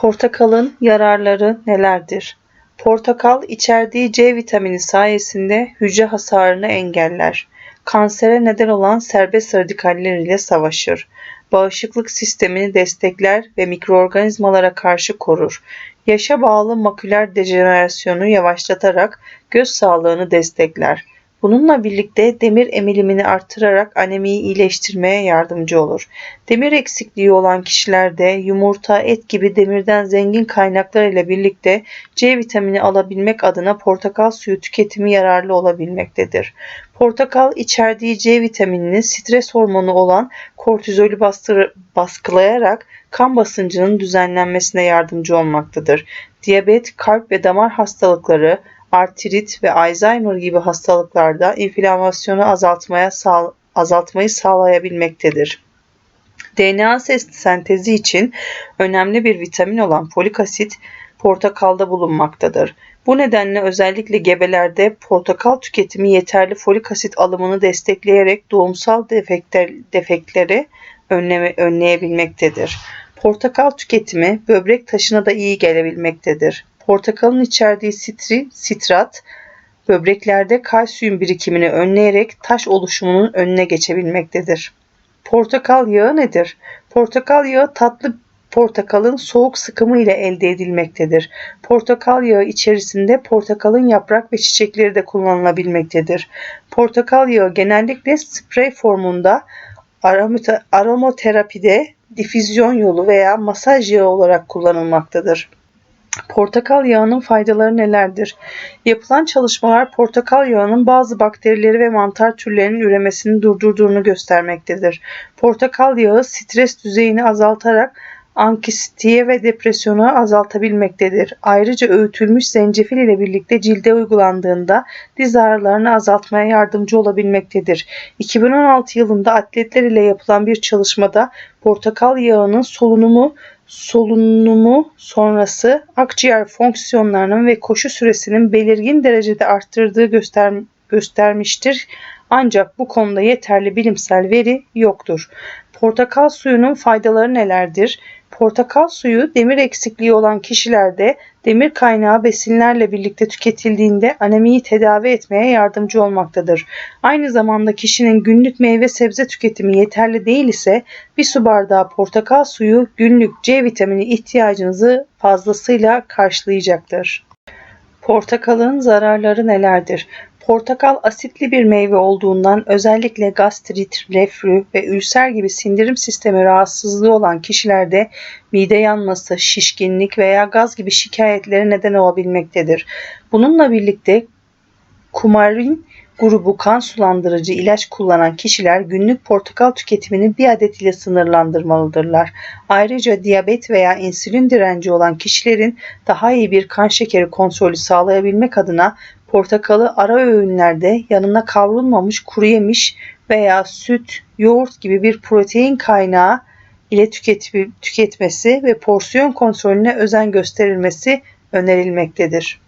Portakalın yararları nelerdir? Portakal içerdiği C vitamini sayesinde hücre hasarını engeller. Kansere neden olan serbest radikaller ile savaşır. Bağışıklık sistemini destekler ve mikroorganizmalara karşı korur. Yaşa bağlı maküler dejenerasyonu yavaşlatarak göz sağlığını destekler. Bununla birlikte demir emilimini artırarak anemiyi iyileştirmeye yardımcı olur. Demir eksikliği olan kişilerde yumurta, et gibi demirden zengin kaynaklar ile birlikte C vitamini alabilmek adına portakal suyu tüketimi yararlı olabilmektedir. Portakal içerdiği C vitaminini stres hormonu olan kortizolü bastır, baskılayarak kan basıncının düzenlenmesine yardımcı olmaktadır. Diyabet, kalp ve damar hastalıkları, artrit ve Alzheimer gibi hastalıklarda inflamasyonu azaltmaya sağ, azaltmayı sağlayabilmektedir. DNA sentezi için önemli bir vitamin olan folik asit portakalda bulunmaktadır. Bu nedenle özellikle gebelerde portakal tüketimi yeterli folik asit alımını destekleyerek doğumsal defektler, defektleri önleme, önleyebilmektedir. Portakal tüketimi böbrek taşına da iyi gelebilmektedir. Portakalın içerdiği sitri, sitrat böbreklerde kalsiyum birikimini önleyerek taş oluşumunun önüne geçebilmektedir. Portakal yağı nedir? Portakal yağı tatlı portakalın soğuk sıkımı ile elde edilmektedir. Portakal yağı içerisinde portakalın yaprak ve çiçekleri de kullanılabilmektedir. Portakal yağı genellikle sprey formunda aromaterapide difüzyon yolu veya masaj yağı olarak kullanılmaktadır. Portakal yağının faydaları nelerdir? Yapılan çalışmalar portakal yağının bazı bakterileri ve mantar türlerinin üremesini durdurduğunu göstermektedir. Portakal yağı stres düzeyini azaltarak anksiyete ve depresyonu azaltabilmektedir. Ayrıca öğütülmüş zencefil ile birlikte cilde uygulandığında diz ağrılarını azaltmaya yardımcı olabilmektedir. 2016 yılında atletler ile yapılan bir çalışmada portakal yağının solunumu solunumu sonrası akciğer fonksiyonlarının ve koşu süresinin belirgin derecede arttırdığı göster göstermiştir. Ancak bu konuda yeterli bilimsel veri yoktur. Portakal suyunun faydaları nelerdir? Portakal suyu demir eksikliği olan kişilerde demir kaynağı besinlerle birlikte tüketildiğinde anemiyi tedavi etmeye yardımcı olmaktadır. Aynı zamanda kişinin günlük meyve sebze tüketimi yeterli değil ise bir su bardağı portakal suyu günlük C vitamini ihtiyacınızı fazlasıyla karşılayacaktır. Portakalın zararları nelerdir? Portakal asitli bir meyve olduğundan özellikle gastrit, reflü ve ülser gibi sindirim sistemi rahatsızlığı olan kişilerde mide yanması, şişkinlik veya gaz gibi şikayetlere neden olabilmektedir. Bununla birlikte kumarin grubu kan sulandırıcı ilaç kullanan kişiler günlük portakal tüketimini bir adet ile sınırlandırmalıdırlar. Ayrıca diyabet veya insülin direnci olan kişilerin daha iyi bir kan şekeri kontrolü sağlayabilmek adına Portakalı ara öğünlerde yanına kavrulmamış kuru yemiş veya süt, yoğurt gibi bir protein kaynağı ile tüketmesi ve porsiyon kontrolüne özen gösterilmesi önerilmektedir.